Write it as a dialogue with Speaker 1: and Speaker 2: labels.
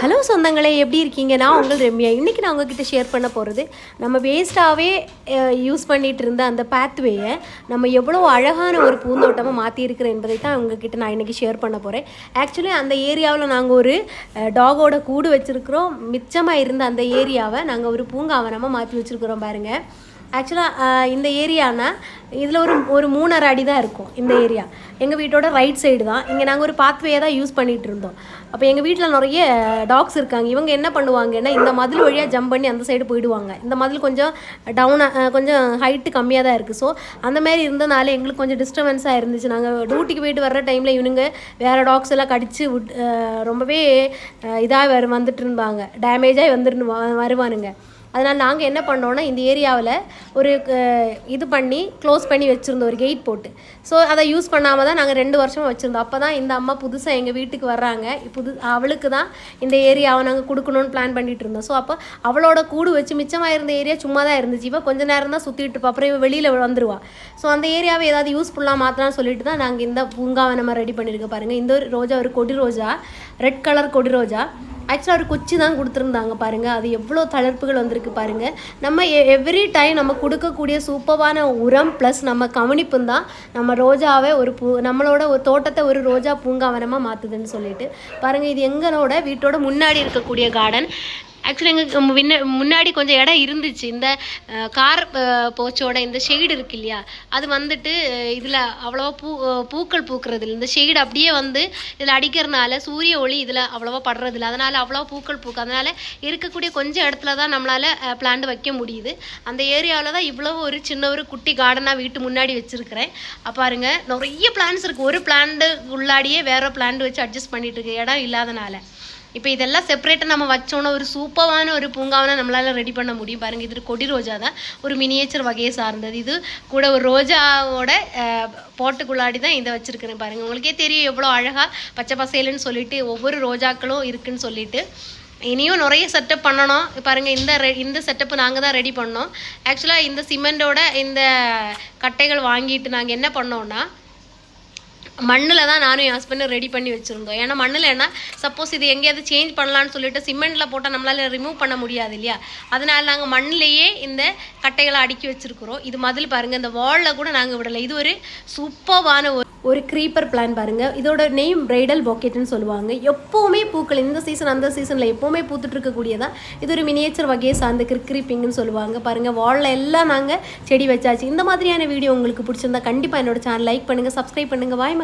Speaker 1: Hello சொந்தங்களே எப்படி இருக்கீங்கன்னா உங்கள் ரம்யா. இன்றைக்கி நான் உங்ககிட்ட ஷேர் பண்ண போகிறது நம்ம வேஸ்ட்டாகவே யூஸ் பண்ணிகிட்டு இருந்த அந்த பேத்வேயை நம்ம எவ்வளோ அழகான ஒரு பூந்தோட்டமாக மாற்றிருக்கிறேன் என்பதை தான் உங்ககிட்ட நான் இன்றைக்கி ஷேர் பண்ண போகிறேன் ஆக்சுவலி அந்த ஏரியாவில் நாங்கள் ஒரு டாகோட கூடு வச்சுருக்கிறோம். மிச்சமாக இருந்த அந்த ஏரியாவை நாங்கள் ஒரு பூங்காவனமாக மாற்றி வச்சுருக்குறோம் பாருங்கள் ஆக்சுவலாக இந்த ஏரியானா இதில் ஒரு ஒரு மூணரை அடி தான் இருக்கும் இந்த ஏரியா. எங்கள் வீட்டோட ரைட் சைடு தான். இங்கே நாங்கள் ஒரு பாத்வேயை தான் யூஸ் பண்ணிகிட்டு இருந்தோம். அப்போ எங்கள் வீட்டில் நிறைய டாக்ஸ் இருக்காங்க. இவங்க என்ன பண்ணுவாங்கன்னா இந்த மதில் வழியாக ஜம்ப் பண்ணி அந்த சைடு போயிடுவாங்க. இந்த மதில் கொஞ்சம் டவுனாக கொஞ்சம் ஹைட்டு கம்மியாக தான் இருக்குது ஸோ அந்த மாதிரி இருந்தனால எங்களுக்கு கொஞ்சம் டிஸ்டர்பன்ஸாக இருந்துச்சு. நாங்கள் டியூட்டிக்கு போயிட்டு வர்ற டைமில் இவனுங்க வேறு டாக்ஸ் எல்லாம் கடிச்சு விட் ரொம்பவே இதாக வரு வந்துட்டு இருந்தாங்க. டேமேஜாகி வந்துட்டு வருவானுங்க. அதனால் நாங்கள் என்ன பண்ணோன்னா இந்த ஏரியாவில் ஒரு இது பண்ணி க்ளோஸ் பண்ணி வச்சுருந்தோம் ஒரு கெயிட் போட்டு. ஸோ அதை யூஸ் பண்ணாமல் தான் நாங்கள் ரெண்டு வருஷமாக வச்சுருந்தோம். அப்போ தான் இந்த அம்மா புதுசாக எங்கள் வீட்டுக்கு வர்றாங்க. புது அவளுக்கு தான் இந்த ஏரியாவை நாங்கள் கொடுக்கணும்னு பிளான் பண்ணிட்டு இருந்தோம். ஸோ அப்போ அவளோட கூடு வச்சு மிச்சமாக இருந்த ஏரியா சும்மா தான் இருந்துச்சு. இவ கொஞ்ச நேரம் தான் சுற்றிட்டு இருப்பா. அப்புறம் இவ வெளியில் வந்துருவா. ஸோ அந்த ஏரியாவை ஏதாவது யூஸ்ஃபுல்லாக மாற்றலாம்னு சொல்லிட்டு தான் நாங்கள் இந்த பூங்காவை நம்ம ரெடி பண்ணியிருக்க பாருங்கள் இந்த ஒரு ரோஜா ஒரு கொடி ரோஜா ரெட் கலர் கொடி ரோஜா. ஆக்சுவலாக ஒரு குச்சி தான் கொடுத்துருந்தாங்க பாருங்கள் அது எவ்வளோ தளர்ப்புகள் வந்திருக்கு பாருங்கள் நம்ம எவ்ரி டைம் நம்ம கொடுக்கக்கூடிய சூப்பரான உரம் ப்ளஸ் நம்ம கவனிப்பும் தான் நம்ம ரோஜாவை ஒரு பூ நம்மளோட ஒரு தோட்டத்தை ஒரு ரோஜா பூங்காவனமாக மாற்றுதுன்னு சொல்லிட்டு. பாருங்கள் இது எங்களோட வீட்டோட முன்னாடி இருக்கக்கூடிய கார்டன் ஆக்சுவலி எங்களுக்கு முன்ன முன்னாடி கொஞ்சம் இடம் இருந்துச்சு. இந்த கார் போச்சோட இந்த ஷெய்டு இருக்கு இல்லையா அது வந்துட்டு இதில் அவ்வளோவா பூ பூக்கள் பூக்கிறது இல்லை இந்த ஷெய்டு அப்படியே வந்து இதில் அடிக்கிறதுனால சூரிய ஒளி இதில் அவ்வளோவா படுறதில்ல. அதனால் அவ்வளோவா பூக்கள் பூக்கு. அதனால் இருக்கக்கூடிய கொஞ்சம் இடத்துல தான் நம்மளால் பிளான்ட் வைக்க முடியுது. அந்த ஏரியாவில் தான் இவ்வளோ ஒரு சின்ன ஒரு குட்டி கார்டனாக வீட்டு முன்னாடி வச்சுருக்கிறேன். பாருங்கள் நிறைய பிளான்ஸ் இருக்குது ஒரு பிளான்ட்டு உள்ளாடியே வேறு பிளான்ட் வச்சு அட்ஜஸ்ட் பண்ணிகிட்டு இருக்க. இடம் இல்லாதனால. இப்போ இதெல்லாம் செப்பரேட்டாக நம்ம வச்சோன்னா ஒரு சூப்பரான ஒரு பூங்காவனை நம்மளால் ரெடி பண்ண முடியும். பாருங்க இது கொடி ரோஜா தான். ஒரு மினியேச்சர் வகையை சார்ந்தது. இது கூட ஒரு ரோஜாவோட போட்டுக்குள்ளாடி தான் இதை வச்சிருக்கிறேன் பாருங்கள் உங்களுக்கே தெரியும் எவ்வளோ அழகாக பச்சை பசேலுன்னு சொல்லிட்டு ஒவ்வொரு ரோஜாக்களும் இருக்குன்னு சொல்லிட்டு. இனியும் நிறைய செட்டப் பண்ணணும். பாருங்கள் இந்த ரெ இந்த செட்டப் நாங்கள் தான் ரெடி பண்ணோம். ஆக்சுவலாக இந்த சிமெண்டோட இந்த கட்டைகள் வாங்கிட்டு நாங்கள் என்ன பண்ணோன்னா மண்ணில் தான் நானும் என் ஹஸ்பண்டும் ரெடி பண்ணி வச்சுருந்தோம். ஏன்னா மண்ணில் என்ன சப்போஸ் இது எங்கேயாவது சேஞ்ச் பண்ணலான்னு சொல்லிட்டு சிமெண்ட்டில் போட்டால் நம்மளால் ரிமூவ் பண்ண முடியாது இல்லையா? அதனால் நாங்கள் மண்ணிலேயே இந்த கட்டைகளை அடுக்கி வச்சுருக்குறோம். இது மதில் பாருங்கள் இந்த வாலில் கூட நாங்கள் விடலை. இது ஒரு சூப்பர்வான ஒரு ஒரு க்ரீப்பர் பிளான் பாருங்கள் இதோட நேம் பிரைடல் பாக்கெட்னு சொல்லுவாங்க. எப்போவுமே பூக்கள் இந்த சீசன் அந்த சீசனில் எப்போவுமே பூத்துட்டு இருக்கக்கூடியதான் இது ஒரு மினியேச்சர் வகையை சார்ந்த கிரிக்ரீப்பிங்னு சொல்லுவாங்க. பாருங்கள் வாலில் எல்லாம் நாங்கள் செடி வச்சாச்சு. இந்த மாதிரியான வீடியோ உங்களுக்கு பிடிச்சிருந்தா கண்டிப்பாக என்னோட சேனல் லைக் பண்ணுங்கள் சப்ஸ்கிரைப் பண்ணுங்கள் வாய்